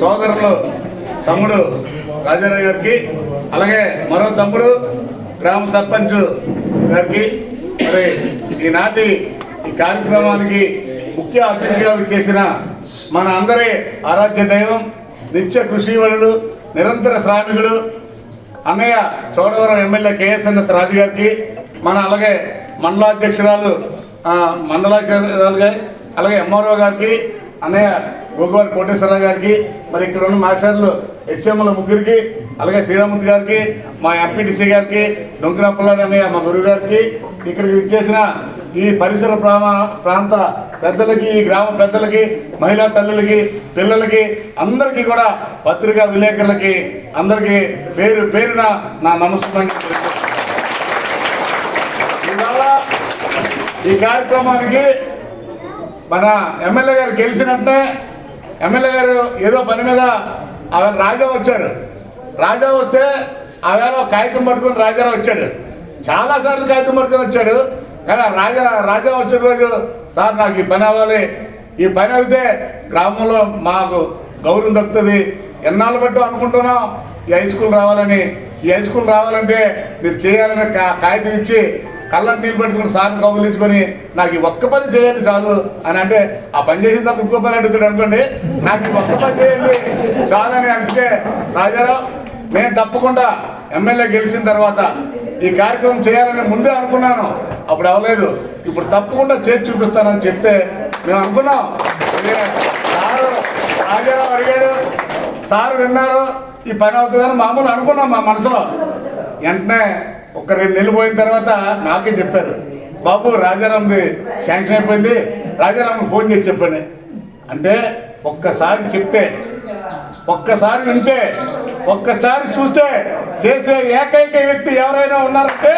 సోదరులు తమ్ముడు రాజారావు గారికి అలాగే మరో తమ్ముడు గ్రామ సర్పంచ్ గారికి మరి ఈనాటి ఈ కార్యక్రమానికి ముఖ్య అతిథిగా చేసిన మన అందరి ఆరాధ్య దైవం నిత్య కృషివరుడు నిరంతర శ్రామికుడు అన్నయ్య చోడవరం ఎమ్మెల్యే కేఎస్ఎన్ఎస్ రాజు గారికి మన అలాగే మండలాధ్యక్షురాలు ఆ, అలాగే ఎంఆర్ఓ గారికి అన్నయ్య గోగవారి కోటేశ్వరరావు గారికి మరి ఇక్కడ ఉన్న మాస్టర్లు హెచ్ఎంల ముగ్గురికి అలాగే శ్రీరామూర్తి గారికి మా ఎంపీటీసీ గారికి డొంకరాపుల్లాడి మా గురువు గారికి ఇక్కడికి ఇచ్చేసిన ఈ పరిసర ప్రాంత పెద్దలకి ఈ గ్రామ పెద్దలకి మహిళా తల్లులకి పిల్లలకి అందరికీ కూడా పత్రికా విలేకరులకి అందరికీ పేరు పేరున నా నమస్కారం ఇవాళ ఈ కార్యక్రమానికి మన ఎమ్మెల్యే గారు గెలిచినట్టే ఎమ్మెల్యే గారు ఏదో పని మీద ఆవేళ రాజా వచ్చారు. రాజా వస్తే ఆవేళ కాగితం పట్టుకుని రాజా వచ్చాడు. చాలాసార్లు కాగితం పట్టుకుని వచ్చాడు. కానీ రాజా రాజా వచ్చిన రోజు సార్ నాకు ఈ పని అవ్వాలి. ఈ పని అయితే గ్రామంలో మాకు గౌరవం దక్కుతుంది. ఎన్నాళ్ళు బట్టి అనుకుంటున్నాం? ఈ హై స్కూల్ రావాలని. ఈ హై స్కూల్ రావాలంటే మీరు చేయాలని కా- కాగితం ఇచ్చి కళ్ళని నీళ్ళు పెట్టుకుని సార్ని కౌగులించుకొని నాకు ఈ ఒక్క పని చేయండి చాలు అని అంటే ఆ పని చేసిన తర్వాత ఇంకో పని అడుగుతాడు అనుకోండి నాకు ఈ ఒక్క పని చేయండి చాలు అని అంటే రాజారావు నేను తప్పకుండా ఎమ్మెల్యే గెలిచిన తర్వాత ఈ కార్యక్రమం చేయాలని ముందే అనుకున్నాను. అప్పుడు అవ్వలేదు. ఇప్పుడు తప్పకుండా చేసి చూపిస్తానని చెప్తే మేము అనుకున్నాం. సారు రాజారావు అడిగాడు సార్ విన్నారు ఈ పని అవుతుందని మామూలు అనుకున్నాం మా మనసులో. వెంటనే ఒక రెండు నెలలు పోయిన తర్వాత నాకే చెప్పారు బాబు రాజారాంది శాంక్షన్ అయిపోయింది రాజారాం ఫోన్ చేసి చెప్పండి. అంటే ఒక్కసారి చెప్తే ఒక్కసారి వింటే ఒక్కసారి చూస్తే చేసే ఏకైక వ్యక్తి ఎవరైనా ఉన్నారంటే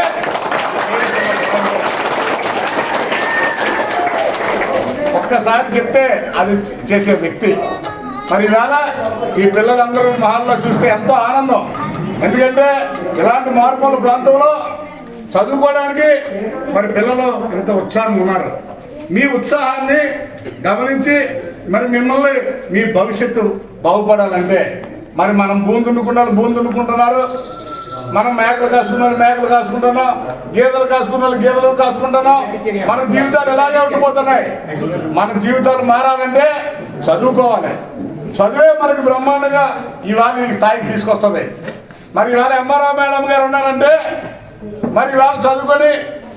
ఒక్కసారి చెప్తే అది చేసే వ్యక్తి. మరి ఇవాళ ఈ పిల్లలందరూ మహాల్లో చూస్తే ఎంతో ఆనందం. ఎందుకంటే ఇలాంటి మార్పుల ప్రాంతంలో చదువుకోవడానికి మరి పిల్లలు ఇంత ఉత్సాహం ఉన్నారు. మీ ఉత్సాహాన్ని గమనించి మరి మిమ్మల్ని మీ భవిష్యత్తు బాగుపడాలంటే మరి మనం భూమి దున్నుకున్నారు భూమి దున్నుకుంటున్నారు. మనం మేకలు కాసుకున్నారు మేకలు కాసుకుంటున్నాం. గేదెలు కాసుకున్న వాళ్ళు గేదెలు కాసుకుంటున్నాం. మన జీవితాలు ఎలాగే ఉండిపోతున్నాయి. మన జీవితాలు మారాలంటే చదువుకోవాలి. చదువే మనకి బ్రహ్మాండంగా ఇవాళ స్థాయికి తీసుకొస్తుంది. మరి ఇవాళ ఎంఆర్ఆ మేడం గారు ఉన్నారంటే మరి ఇవాళ చదువుకొని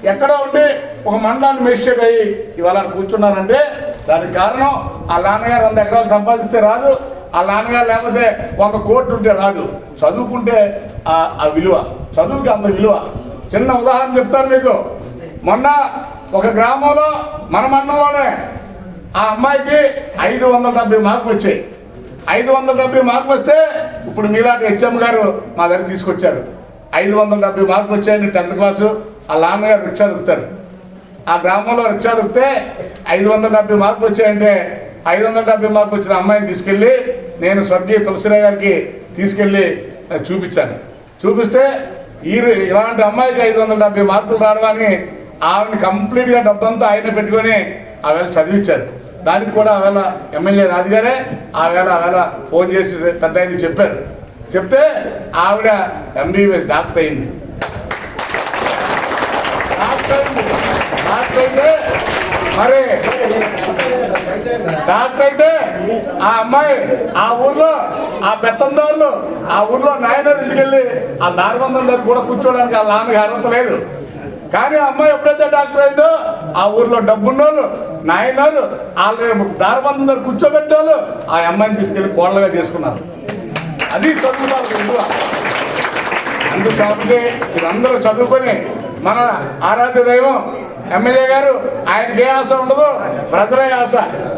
ఎక్కడో ఉండి ఒక మండలాన్ని మెజిస్ట్రేట్ అయ్యి ఇవాళ కూర్చున్నారంటే దానికి కారణం ఆ నాన్నగారు వంద ఎకరాలు సంపాదిస్తే రాదు ఆ నాన్నగారు లేకపోతే వంద కోట్లు ఉంటే రాదు. చదువుకుంటే ఆ ఆ విలువ చదువుకి అంత విలువ. చిన్న ఉదాహరణ చెప్తాను మీకు. మొన్న ఒక గ్రామంలో మన మండలంలోనే ఆ అమ్మాయికి ఐదు వందల డెబ్బై మార్కులు వచ్చాయి. ఐదు వందల డెబ్బై మార్కులు వస్తే ఇప్పుడు మీలాంటి హెచ్ఎం గారు మా దగ్గర తీసుకొచ్చారు. ఐదు వందల డెబ్బై మార్కులు వచ్చాయండి టెన్త్ క్లాసు. ఆ నాన్నగారు రిక్షా దొరుకుతారు. ఆ గ్రామంలో రిక్షా దొరికితే ఐదు వందల డెబ్బై మార్కులు వచ్చాయంటే ఐదు వందల డెబ్బై మార్కులు వచ్చిన అమ్మాయిని తీసుకెళ్ళి నేను స్వర్గీయ తులసిరావు గారికి తీసుకెళ్ళి చూపించాను. చూపిస్తే ఈ ఇలాంటి అమ్మాయికి ఐదు వందల డెబ్బై మార్కులు రావడాన్ని ఆవిడని కంప్లీట్గా డబ్బంతా ఆయన పెట్టుకొని ఆవేళ చదివించారు. దానికి కూడా ఆవేళ ఎమ్మెల్యే రాజుగారే ఆవేళ ఆవేళ ఫోన్ చేసి పెద్ద ఆయన చెప్పారు. చెప్తే ఆవిడ ఎంబీబీఎస్ డాక్టర్ అయింది. డాక్టర్ డాక్టర్ అయితే మరి డాక్టర్ అయితే ఆ అమ్మాయి ఆ ఊర్లో ఆ పెత్తందారులు ఆ ఊర్లో నాయనర్ ఇంటికి వెళ్ళి ఆ దారిబంధం దగ్గర కూడా కూర్చోడానికి ఆ నాన్నకి అర్హత లేదు. కానీ ఆ అమ్మాయి ఎప్పుడైతే డాక్టర్ అయిందో ఆ ఊర్లో డబ్బున్నోళ్ళు నాయనారు వాళ్ళు దారబంధం దగ్గర కూర్చోబెట్టాలు ఆ అమ్మాయిని తీసుకెళ్ళి కోళ్ళగా చేసుకున్నారు. అది చదువుతారు ఎక్కువ అందుకు కాబట్టి మీరందరూ చదువుకొని మన ఆరాధ్య దైవం ఎమ్మెల్యే గారు ఆయనకి ఏ ఆశ ఉండదు ప్రజలే ఆశ.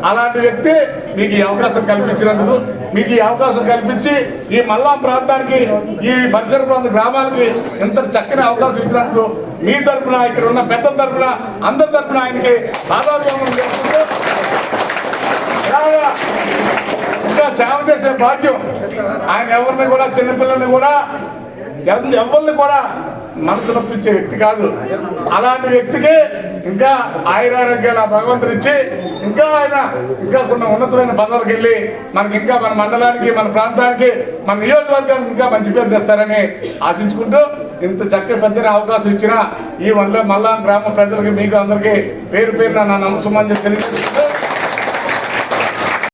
అలాంటి వ్యక్తి మీకు ఈ అవకాశం కల్పించినందుకు మీకు ఈ అవకాశం కల్పించి ఈ మల్లాం ప్రాంతానికి ఈ పరిసర ప్రాంత గ్రామాలకి ఇంత చక్కని అవకాశం ఇచ్చినందుకు మీ తరపున ఇక్కడ ఉన్న పెద్ద తరపున అందరి తరపున ఆయనకి పాదాభివందనం చేసుకుంటూ ఇంకా సేవ చేసే భాగ్యం. ఆయన ఎవరిని కూడా చిన్నపిల్లల్ని కూడా ఎవరిని కూడా మనసు నొప్పించే వ్యక్తి కాదు. అలాంటి వ్యక్తికి ఇంకా ఆయురారోగ్యాలు ఆ భగవంతుడు ఇచ్చి ఇంకా ఆయన ఇంకా కొన్ని ఉన్నతమైన పదవులకు వెళ్ళి మనకి ఇంకా మన మండలానికి మన ప్రాంతానికి మన నియోజకవర్గానికి ఇంకా మంచి పేరు తెస్తారని ఆశించుకుంటూ ఇంత చక్కటి పెద్దని అవకాశం ఇచ్చిన ఈ వల్ల మల్లా గ్రామ ప్రజలకి మీకు అందరికీ పేరు పేరున నా నమస్సుమని తెలియజేసుకుంటూ